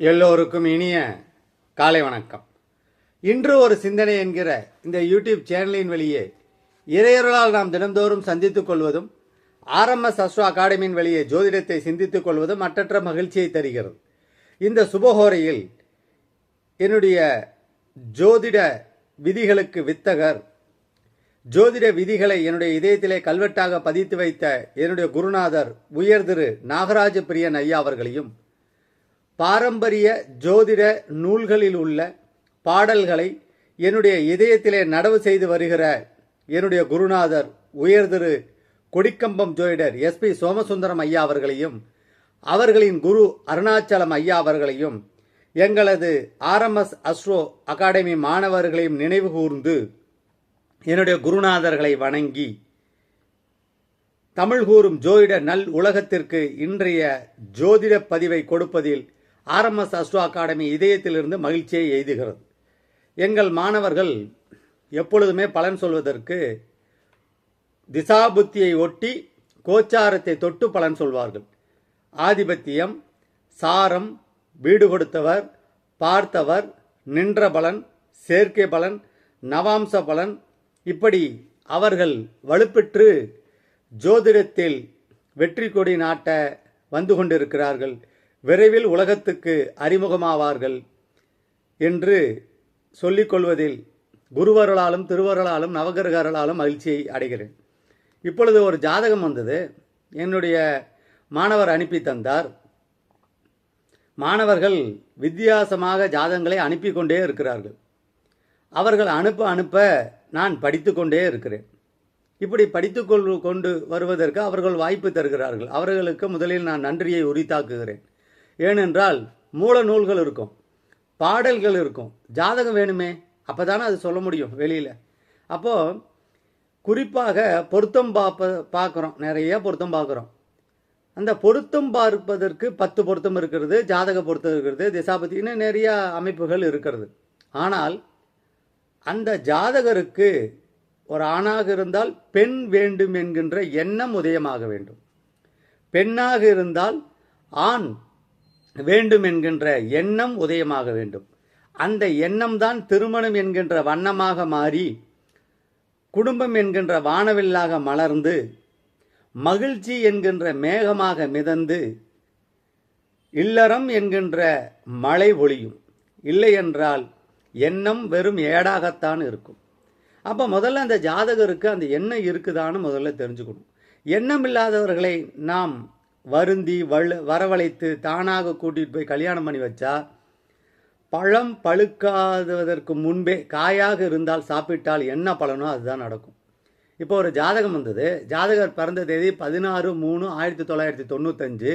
எல்லோருக்கும் இனிய காலை வணக்கம். இன்று ஒரு சிந்தனை என்கிற இந்த யூடியூப் சேனலின் வழியே இறையொருளால் நாம் தினந்தோறும் சந்தித்துக் கொள்வதும் ஆர்எம்எஸ் அஸ்ரோ அகாடமியின் வழியே ஜோதிடத்தை சிந்தித்துக் கொள்வதும் மற்றற்ற மகிழ்ச்சியை தருகிறது. இந்த சுபஹோரையில் என்னுடைய ஜோதிட விதிகளுக்கு வித்தகர் ஜோதிட விதிகளை என்னுடைய இதயத்திலே கல்வெட்டாக பதித்து வைத்த என்னுடைய குருநாதர் உயர் திரு நாகராஜ பிரியன் ஐயா அவர்களையும் பாரம்பரிய ஜோதிட நூல்களில் உள்ள பாடல்களை என்னுடைய இதயத்திலே நடவு செய்து வருகிற என்னுடைய குருநாதர் உயர்திரு கொடிக்கம்பம் ஜோதிடர் எஸ்பி சோமசுந்தரம் ஐயா அவர்களையும் அவர்களின் குரு அருணாச்சலம் ஐயா அவர்களையும் எங்களது ஆர்எம்எஸ் அஸ்ரோ அகாடமி மாணவர்களையும் நினைவு கூர்ந்து என்னுடைய குருநாதர்களை வணங்கி தமிழ் கூறும் ஜோதிட நல் உலகத்திற்கு இன்றைய ஜோதிட பதிவை கொடுப்பதில் ஆர்எம்எஸ் அஸ்ட்ரோ அகாடமி இதயத்திலிருந்து மகிழ்ச்சியை எய்துகிறது. எங்கள் மாணவர்கள் எப்பொழுதுமே பலன் சொல்வதற்கு திசாபுத்தியை ஒட்டி கோச்சாரத்தை தொட்டு பலன் சொல்வார்கள். ஆதிபத்தியம் சாரம் வீடு கொடுத்தவர் பார்த்தவர் நின்ற பலன் சேர்க்கை பலன் நவாம்ச பலன் இப்படி அவர்கள் வலுப்பெற்று ஜோதிடத்தில் வெற்றி கொடி நாட்ட வந்து கொண்டிருக்கிறார்கள். விரைவில் உலகத்துக்கு அறிமுகமாவார்கள் என்று சொல்லிக்கொள்வதில் குருவர்களாலும் திருவர்களாலும் நவகிரகர்களாலும் மகிழ்ச்சியை அடைகிறேன். இப்பொழுது ஒரு ஜாதகம் வந்தது. என்னுடைய மாணவர் அனுப்பி தந்தார். மாணவர்கள் வித்தியாசமாக ஜாதகங்களை அனுப்பி கொண்டே இருக்கிறார்கள். அவர்கள் அனுப்ப அனுப்ப நான் படித்து கொண்டே இருக்கிறேன். இப்படி படித்து கொண்டு கொண்டு வருவதற்கு அவர்கள் வாய்ப்பு தருகிறார்கள். அவர்களுக்கு முதலில் நான் நன்றியை உரித்தாக்குகிறேன். ஏனென்றால் மூல நூல்கள் இருக்கும். பாடல்கள் இருக்கும். ஜாதகம் வேணுமே? அப்போ தானே அது சொல்ல முடியும் வெளியில். அப்போது குறிப்பாக பொருத்தம் பார்ப்ப பார்க்குறோம் நிறைய பொருத்தம் பார்க்குறோம் அந்த பொருத்தம் பார்ப்பதற்கு பத்து பொருத்தம் இருக்கிறது ஜாதக பொருத்தம் இருக்கிறது திசாபத்தின்னு நிறையா அமைப்புகள் இருக்கிறது. ஆனால் அந்த ஜாதகருக்கு ஒரு ஆணாக இருந்தால் பெண் வேண்டும் என்கின்ற எண்ணம் உதயமாக வேண்டும். பெண்ணாக இருந்தால் ஆண் வேண்டும் என்கின்ற எண்ணம் உதயமாக வேண்டும். அந்த எண்ணம் தான் திருமணம் என்கின்ற வண்ணமாக மாறி குடும்பம் என்கின்ற வானவில்லாக மலர்ந்து மகிழ்ச்சி என்கின்ற மேகமாக மிதந்து இல்லறம் என்கின்ற மழை ஒளியும். இல்லை என்றால் எண்ணம் வெறும் ஏடாகத்தான் இருக்கும். அப்போ முதல்ல அந்த ஜாதகருக்கு அந்த எண்ணம் இருக்குதான்னு முதல்ல தெரிஞ்சுக்கணும். எண்ணம் இல்லாதவர்களை நாம் வருந்தி வள வரவழைத்து தானாக கூட்டிகிட்டு போய் கல்யாணம் பண்ணி வச்சா பழம் பழுக்காததற்கு முன்பே காயாக இருந்தால் சாப்பிட்டால் என்ன பலனோ அதுதான் நடக்கும். இப்போ ஒரு ஜாதகம் வந்தது. ஜாதகர் பிறந்த தேதி பதினாறு மூணு ஆயிரத்தி தொள்ளாயிரத்தி தொண்ணூத்தஞ்சு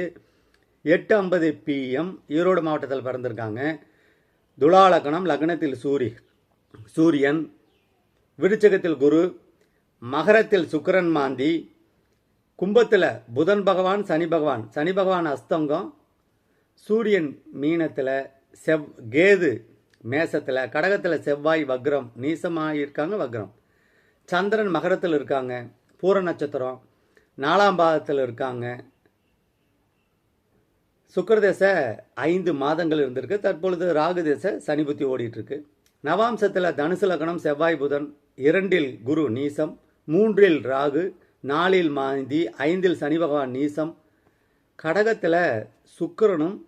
எட்டு ஐம்பது பிஎம் ஈரோடு மாவட்டத்தில் பிறந்திருக்காங்க. துலாலக்கணம் லக்னத்தில் சூரி சூரியன் விருச்சகத்தில் குரு மகரத்தில் சுக்கிரன் மாந்தி கும்பத்தில் புதன் பகவான் சனி பகவான். சனி பகவான் அஸ்தங்கம் சூரியன் மீனத்தில் செவ் கேது மேசத்தில் கடகத்தில் செவ்வாய் வக்ரம். நீசமாக இருக்காங்க வக்ரம். சந்திரன் மகரத்தில் இருக்காங்க பூர நட்சத்திரம். நாலாம் பாதத்தில் இருக்காங்க. சுக்கரதேச ஐந்து மாதங்கள் இருந்திருக்கு. தற்பொழுது ராகு தேச சனி புத்தி ஓடிட்டுருக்கு. நவாம்சத்தில் தனுசு லக்னம் செவ்வாய் புதன் இரண்டில் குரு நீசம் மூன்றில் ராகு. நாலில் மாந்தி ஐந்தில் சனி பகவான் நீசம். கடகத்தில் சுக்கரனும்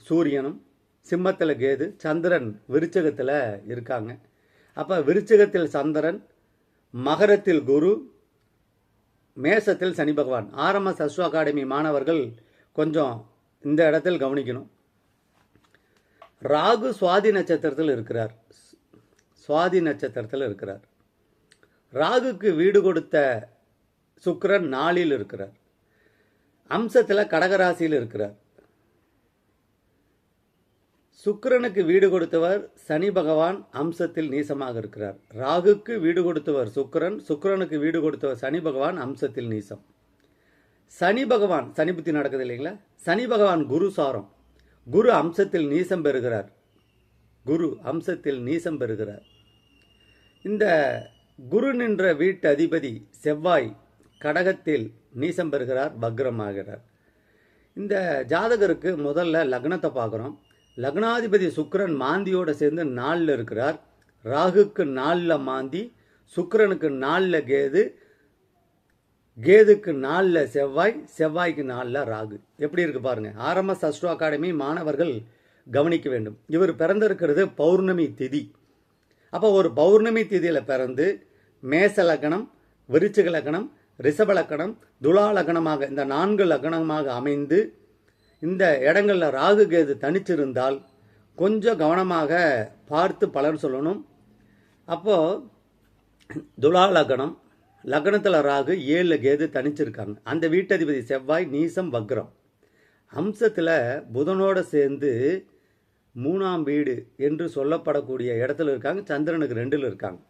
சூரியனும் சிம்மத்தில் கேது சந்திரன் விருச்சகத்தில் இருக்காங்க. அப்போ விருச்சகத்தில் சந்திரன் மகரத்தில் குரு மேசத்தில் சனி பகவான். ஆர்எம்எஸ் அஸ்வ அகாடமி மாணவர்கள் கொஞ்சம் இந்த இடத்தில் கவனிக்கணும். ராகு சுவாதி நட்சத்திரத்தில் இருக்கிறார். சுவாதி நட்சத்திரத்தில் இருக்கிறார். ராகுக்கு வீடு கொடுத்த சுக்கரன் நாளில் இருக்கிறார். அம்சத்தில் கடகராசியில் இருக்கிறார். சுக்கரனுக்கு வீடு கொடுத்தவர் சனி பகவான் அம்சத்தில் நீசமாக இருக்கிறார். ராகுக்கு வீடு கொடுத்தவர் சுக்கரன் சுக்கிரனுக்கு வீடு கொடுத்தவர் சனி பகவான் அம்சத்தில் நீசம். சனி பகவான் சனி புத்தி நடக்குது இல்லைங்களா? சனி பகவான் குரு சாரம். குரு அம்சத்தில் நீசம் பெறுகிறார். குரு அம்சத்தில் நீசம் பெறுகிறார். இந்த குரு நின்ற வீட்டு அதிபதி செவ்வாய் கடகத்தில் நீசம் பெறுகிறார் பக்ரமாகிறார். இந்த ஜாதகருக்கு முதல்ல லக்னத்தை பார்க்குறோம். லக்னாதிபதி சுக்கரன் மாந்தியோடு சேர்ந்து நாளில் இருக்கிறார். ராகுக்கு நாளில் மாந்தி சுக்கிரனுக்கு நாலில் கேது கேதுக்கு நாளில் செவ்வாய் செவ்வாய்க்கு நாளில் ராகு. எப்படி இருக்கு பாருங்க. ஆரம்ப சஸ்ட்ரோ அகாடமி மாணவர்கள் கவனிக்க வேண்டும். இவர் பிறந்திருக்கிறது பௌர்ணமி திதி. அப்போ ஒரு பௌர்ணமி திதியில் பிறந்து மேச லக்னம் விருச்சிக லக்னம் ரிஷப லக்கணம் துலா லக்னமாக இந்த நான்கு லக்னமாக அமைந்து இந்த இடங்களில் ராகு கேது தனிச்சிருந்தால் கொஞ்சம் கவனமாக பார்த்து பலன் சொல்லணும். அப்போது துலா லக்னம் லக்னத்தில் ராகு ஏழு கேது தனிச்சிருக்காங்க. அந்த வீட்டதிபதி செவ்வாய் நீசம் வக்ரம். அம்சத்தில் புதனோடு சேர்ந்து மூணாம் வீடு என்று சொல்லப்படக்கூடிய இடத்துல இருக்காங்க. சந்திரனுக்கு ரெண்டில் இருக்காங்க.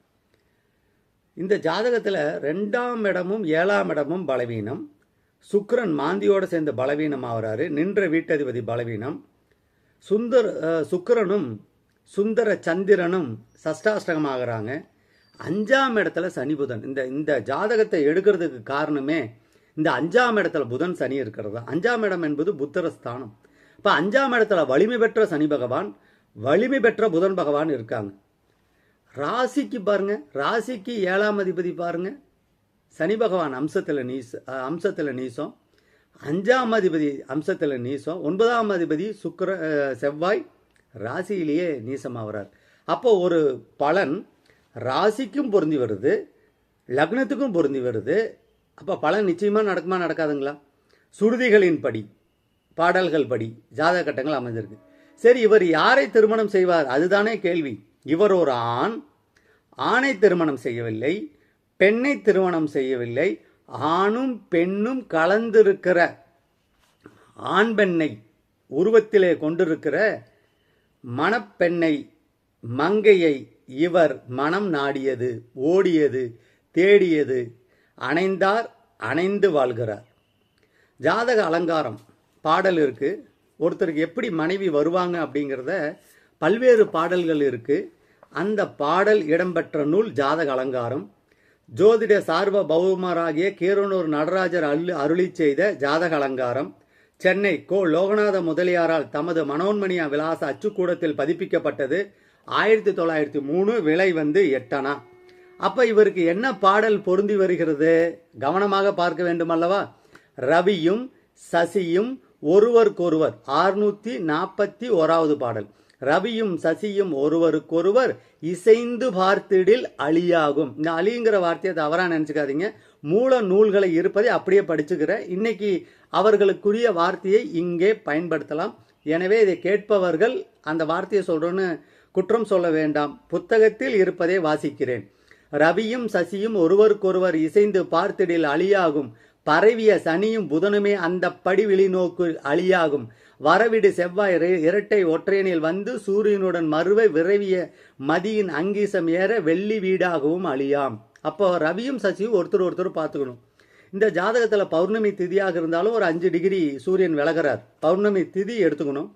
இந்த ஜாதகத்தில் ரெண்டாம் இடமும் ஏழாம் இடமும் பலவீனம். சுக்ரன் மாந்தியோடு சேர்ந்து பலவீனம் ஆகிறாரு. நின்ற வீட்டதிபதி பலவீனம். சுந்தர் சுக்கரனும் சுந்தர சந்திரனும் சஷ்டாஷ்டகம் ஆகிறாங்க. அஞ்சாம் இடத்துல சனி புதன். இந்த இந்த ஜாதகத்தை எடுக்கிறதுக்கு காரணமே இந்த அஞ்சாம் இடத்துல புதன் சனி இருக்கிறது. தான். அஞ்சாம் இடம் என்பது புத்தர ஸ்தானம் இப்போ அஞ்சாம் இடத்துல வலிமை பெற்ற சனி பகவான் வலிமை பெற்ற புதன் பகவான் இருக்காங்க. ராசிக்கு பாருங்க ராசிக்கு ஏழாம் அதிபதி பாருங்க. சனி பகவான் அம்சத்தில் நீச அம்சத்தில் நீசம். அஞ்சாம் அதிபதி அம்சத்தில் நீசம். ஒன்பதாம் அதிபதி சுக்கர செவ்வாய் ராசியிலேயே நீசமாகிறார் அப்போ ஒரு பலன் ராசிக்கும் பொருந்தி வருது லக்னத்துக்கும் பொருந்தி வருது. அப்போ பலன் நிச்சயமாக நடக்குமா நடக்காதுங்களா? சுருதிகளின் படி பாடல்கள் படி ஜாதக கட்டங்கள் அமைஞ்சிருக்கு. சரி இவர் யாரை திருமணம் செய்வார்? அதுதானே கேள்வி. இவர் ஒரு ஆண் ஆணை திருமணம் செய்யவில்லை பெண்ணை திருமணம் செய்யவில்லை ஆணும் பெண்ணும் கலந்திருக்கிற ஆண் பெண்ணை உருவத்திலே கொண்டிருக்கிற மணப்பெண்ணை மங்கையை இவர் மனம் நாடியது ஓடியது தேடியது அணைந்தார் அணைந்து வாழ்கிறார். ஜாதக அலங்காரம் பாடல் இருக்கு. ஒருத்தருக்கு எப்படி மனைவி வருவாங்க அப்படிங்கிறத பல்வேறு பாடல்கள் இருக்கு. அந்த பாடல் இடம்பெற்ற நூல் ஜாதக அலங்காரம். ஜோதிட சார்வ பௌமராகிய கீரனூர் நடராஜர் அள்ளு அருளி செய்த ஜாதக அலங்காரம். சென்னை கோ லோகநாத முதலியாரால் தமது மனோன்மணியா விலாச அச்சுக்கூடத்தில் பதிப்பிக்கப்பட்டது. ஆயிரத்தி தொள்ளாயிரத்தி மூணு விலை வந்து எட்டனா. அப்ப இவருக்கு என்ன பாடல் பொருந்தி வருகிறது? கவனமாக பார்க்க வேண்டும் அல்லவா ரவியும் சசியும் ஒருவருக்கொருவர். ஆறுநூத்தி நாற்பத்தி ஓராவது பாடல். ரவியும் சசியும் ஒருவருக்கொருவர் இசைந்து பார்த்திடில் அழியாகும். இந்த அழிங்கிற வார்த்தையை தவறாக நினச்சிக்காதீங்க. மூல நூல்களை இருப்பதை அப்படியே படிச்சுக்கிறேன் இன்னைக்கு அவர்களுக்குரிய வார்த்தையை இங்கே பயன்படுத்தலாம். எனவே இதை கேட்பவர்கள் அந்த வார்த்தையை சொல்கிறோன்னு குற்றம் சொல்ல வேண்டாம். புத்தகத்தில் இருப்பதை வாசிக்கிறேன். ரவியும் சசியும் ஒருவருக்கொருவர் இசைந்து பார்த்திடில் அழியாகும். பரவிய சனியும் புதனுமே அந்த படி விழிநோக்கு அழியாகும். வரவிடு செவ்வாய் இரட்டை ஒற்றையனில் வந்து சூரியனுடன் மறுவை விரவிய மதியின் அங்கீசம் ஏற வெள்ளி வீடாகவும் அழியாம். அப்போ ரவியும் சசியும் ஒருத்தர் ஒருத்தர் பார்த்துக்கணும். இந்த ஜாதகத்தில் பௌர்ணமி திதியாக இருந்தாலும் ஒரு அஞ்சு டிகிரி சூரியன் விலகிறார். பௌர்ணமி திதி எடுத்துக்கணும்.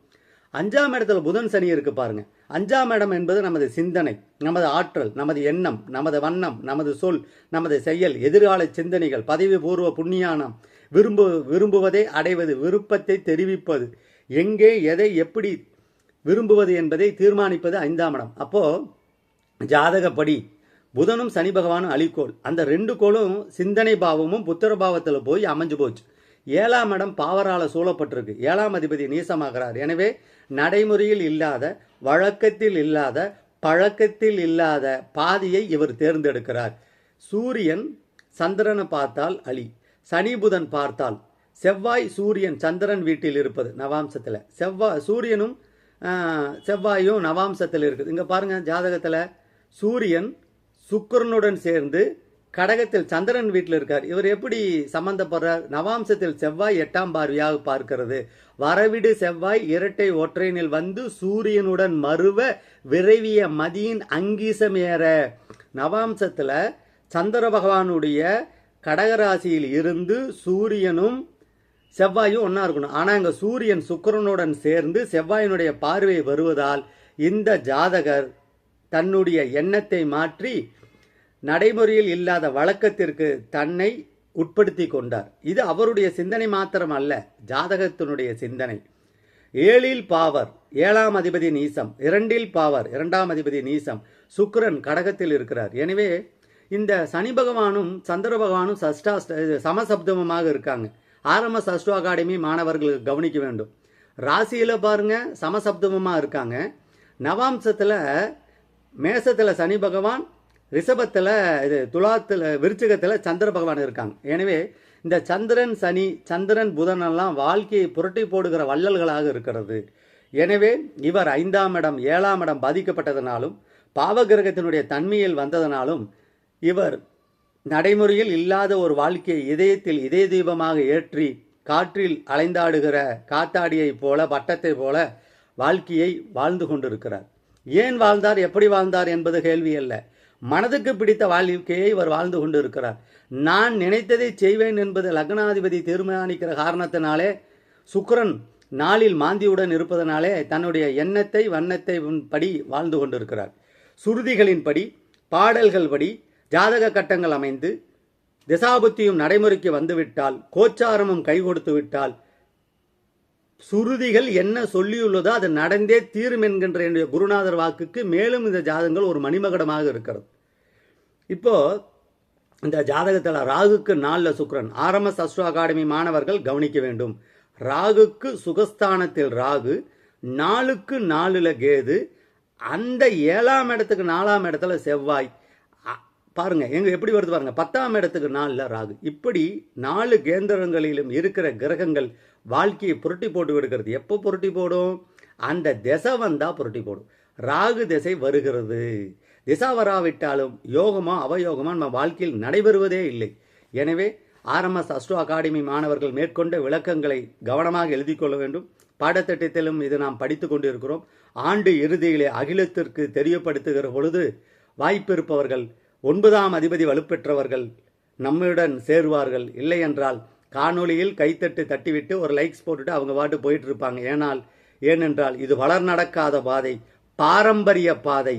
அஞ்சாம் இடத்துல புதன் சனி இருக்கு பாருங்க. அஞ்சாம் இடம் என்பது நமது சிந்தனை நமது ஆற்றல் நமது எண்ணம் நமது வண்ணம் நமது சொல் நமது செயல் எதிர்கால சிந்தனைகள் பதவி பூர்வ புண்ணியானம் விரும்பு விரும்புவதை அடைவது விருப்பத்தை தெரிவிப்பது எங்கே எதை எப்படி விரும்புவது என்பதை தீர்மானிப்பது ஐந்தாம் இடம். அப்போ ஜாதகப்படி புதனும் சனி பகவானும் அலிக்கோள் அந்த ரெண்டு கோளும் சிந்தனை பாவமும் புத்திர பாவத்தில் போய் அமைஞ்சு போச்சு. ஏழாம் இடம் பாவரால் சூழப்பட்டிருக்கு. ஏழாம் அதிபதி நீசமாகிறார். எனவே நடைமுறையில் இல்லாத வழக்கத்தில் இல்லாத பழக்கத்தில் இல்லாத பாதையை இவர் தேர்ந்தெடுக்கிறார். சூரியன் சந்திரனை பார்த்தால் அலி சனி புதன் பார்த்தால் செவ்வாய் சூரியன் சந்திரன் வீட்டில் இருப்பது நவாம்சத்தில். செவ்வாய் சூரியனும் செவ்வாயும் நவாம்சத்தில் இருக்குது. இங்கே பாருங்கள் ஜாதகத்தில் சூரியன் சுக்கரனுடன் சேர்ந்து கடகத்தில் சந்திரன் வீட்டில் இருக்கார். இவர் எப்படி சம்பந்தப்படுறார்? நவாம்சத்தில் செவ்வாய் எட்டாம் பார்வையாக பார்க்கிறது. வரவிடு செவ்வாய் இரட்டை ஒற்றையனில் வந்து சூரியனுடன் மறுவ விரைவிய மதியின் அங்கீசமேற நவாம்சத்தில் சந்திர பகவானுடைய கடகராசியில் இருந்து சூரியனும் செவ்வாயும் ஒன்றா இருக்கணும். ஆனால் இங்கே சூரியன் சுக்கரனுடன் சேர்ந்து செவ்வாயினுடைய பார்வை வருவதால் இந்த ஜாதகர் தன்னுடைய எண்ணத்தை மாற்றி நடைமுறையில் இல்லாத வழக்கத்திற்கு தன்னை உட்படுத்தி கொண்டார். இது அவருடைய சிந்தனை மாத்திரம் அல்ல ஜாதகத்தினுடைய சிந்தனை. ஏழில் பாவர் ஏழாம் அதிபதி நீசம் இரண்டில் பாவர் இரண்டாம் அதிபதி நீசம் சுக்கரன் கடகத்தில் இருக்கிறார். எனவே இந்த சனி பகவானும் சந்திர பகவானும் சஷ்டா சமசப்தமமாக இருக்காங்க. ஆரம்ப சஷ்டு அகாடமி மாணவர்கள் கவனிக்க வேண்டும். ராசியில் பாருங்க சமசப்தமமாக இருக்காங்க. நவாம்சத்தில் மேசத்தில் சனி பகவான் ரிஷபத்தில் இது துலாத்தில் விருச்சிகத்தில் சந்திர பகவான் இருக்காங்க. எனவே இந்த சந்திரன் சனி சந்திரன் புதன் எல்லாம் வாழ்க்கையை புரட்டி போடுகிற வள்ளல்களாக இருக்கிறது. எனவே இவர் ஐந்தாம் இடம் ஏழாம் இடம் பாதிக்கப்பட்டதனாலும் பாவகிரகத்தினுடைய தன்மையில் வந்ததனாலும் இவர் நடைமுறையில் இல்லாத ஒரு வாழ்க்கையை இதயத்தில் இதய தீபமாக ஏற்றி காற்றில் அலைந்தாடுகிற காத்தாடியைப் போல பட்டத்தைப் போல வாழ்க்கையை வாழ்ந்து கொண்டிருக்கிறார். ஏன் வாழ்ந்தார்? எப்படி வாழ்ந்தார் என்பது கேள்வி அல்ல. மனதுக்கு பிடித்த வாழ்க்கையை இவர் வாழ்ந்து கொண்டிருக்கிறார். நான் நினைத்ததை செய்வேன் என்பது லக்னாதிபதி தீர்மானிக்கிற காரணத்தினாலே சுக்கரன் நாளில் மாந்தியுடன் இருப்பதனாலே தன்னுடைய எண்ணத்தை வண்ணத்தை படி வாழ்ந்து கொண்டிருக்கிறார். சுருதிகளின்படி பாடல்கள் படி ஜாதக கட்டங்கள் அமைந்து திசாபுத்தியும் நடைமுறைக்கு வந்துவிட்டால் கோச்சாரமும் கை கொடுத்து விட்டால் சுருதிகள் என்ன சொல்லியுள்ளதோ அது நடந்தே தீரும் என்கின்ற என்னுடைய குருநாதர் வாக்குக்கு மேலும் இந்த ஜாதகங்கள் ஒரு மணிமகடமாக இருக்கிறது. இப்போ இந்த ஜாதகத்தில் ராகுக்கு நாளில் சுக்கிரன் ஆர்எம்எஸ் அஸ்ட்ரோ அகாடமி மாணவர்கள் கவனிக்க வேண்டும். ராகுக்கு சுகஸ்தானத்தில் ராகு நாலுக்கு நாலுல கேது அந்த ஏழாம் இடத்துக்கு நாலாம் இடத்துல செவ்வாய் பாருங்க எங்க எப்படி வருது பாருங்க. பத்தாம் இடத்துக்கு நாலுல ராகு. இப்படி நாலு கேந்திரங்களிலும் இருக்கிற கிரகங்கள் வாழ்க்கையை புரட்டி போட்டு விடுகிறது. எப்போ புரட்டி போடும்? அந்த திசை வந்தா புரட்டி போடும். ராகு திசை வருகிறது. திசா வராவிட்டாலும் யோகமா அவயோகமா நம்ம வாழ்க்கையில் நடைபெறுவதே இல்லை. எனவே ஆர்எம்எஸ் அஸ்ட்ரோ அகாடமி மாணவர்கள் மேற்கொண்ட விளக்கங்களை கவனமாக எழுதி கொள்ள வேண்டும். பாடத்திட்டத்திலும் இது நாம் படித்து கொண்டிருக்கிறோம். ஆண்டு இறுதியிலே அகிலத்திற்கு தெரியப்படுத்துகிற பொழுது வாய்ப்பிருப்பவர்கள் ஒன்பதாம் அதிபதி வலுப்பெற்றவர்கள் நம்முடன் சேருவார்கள். இல்லை என்றால் காணொளியில் கைத்தட்டு தட்டிவிட்டு ஒரு லைக்ஸ் போட்டுட்டு அவங்க பாட்டு போயிட்டு இருப்பாங்க ஏனால் ஏனென்றால் இது வளர் நடக்காத பாதை பாரம்பரிய பாதை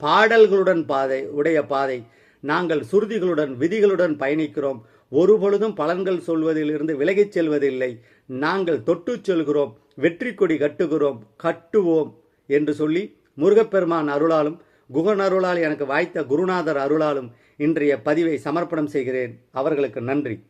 பாடல்களுடன் பாதை உடைய பாதை. நாங்கள் சுருதிகளுடன் விதிகளுடன் பயணிக்கிறோம். ஒரு பொழுதும் பலன்கள் சொல்வதிலிருந்து விலகிச் செல்வதில்லை. நாங்கள் தொட்டுச் செல்கிறோம் வெற்றி கொடி கட்டுகிறோம் கட்டுவோம் என்று சொல்லி முருகப்பெருமான் அருளாலும் குகன் அருளால் எனக்கு வாய்த்த குருநாதர் அருளாலும் இன்றைய பதிவை சமர்ப்பணம் செய்கிறேன். அவர்களுக்கு நன்றி.